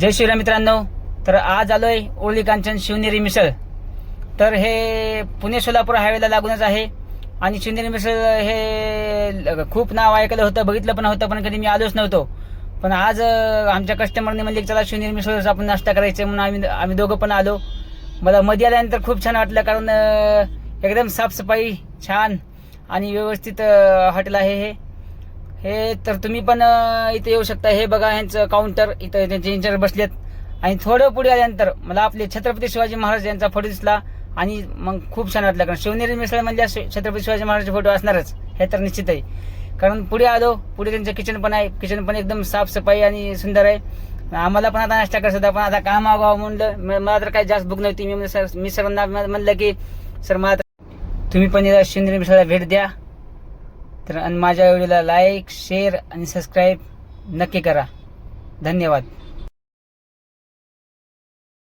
जय श्रीराम मित्रांनो. तर आज आलोय ओळी कांचन शिवनेरी मिसळ. तर हे पुणे सोलापूर हायवेला लागूनच आहे. आणि शिवनेरी मिसळ हे खूप नाव ऐकलं होतं बघितलं पण होतं पण कधी मी आलोच नव्हतो. पण आज आमच्या कस्टमरने म्हणले चला शिवनेरी मिसळ आपण नाश्ता करायचं म्हणून आम्ही आम्ही दोघं पण आलो. मला मध्ये आल्यानंतर खूप छान वाटलं कारण एकदम साफसफाई छान आणि व्यवस्थित हॉटेल आहे हे. हे तर तुम्ही पण इथे येऊ शकता. हे बघा यांचं काउंटर इथं त्यांचे इंचार्ज बसलेत. आणि थोडं पुढे आल्यानंतर मला आपले छत्रपती शिवाजी महाराज यांचा फोटो दिसला. आणि मग खूप छान वाटलं कारण शिवनेरी मिसळ म्हणजे शि- छत्रपती शिवाजी महाराजचे फोटो असणारच. हे तर निश्चित आहे. कारण पुढे आलो पुढे त्यांचं किचन पण आहे. किचन पण एकदम साफसफाई आणि सुंदर आहे. आम्हाला पण आता नाश्ता करत होता पण आता काम आगावं म्हणलं मला तर काही जास्त भूक नव्हती. मी सर मी सरांना म्हणलं की सर मला तुम्ही पण शिवनेरी मिसळला भेट द्या. तर आणि माझ्या व्हिडिओला लाईक शेअर आणि सबस्क्राईब नक्की करा. धन्यवाद.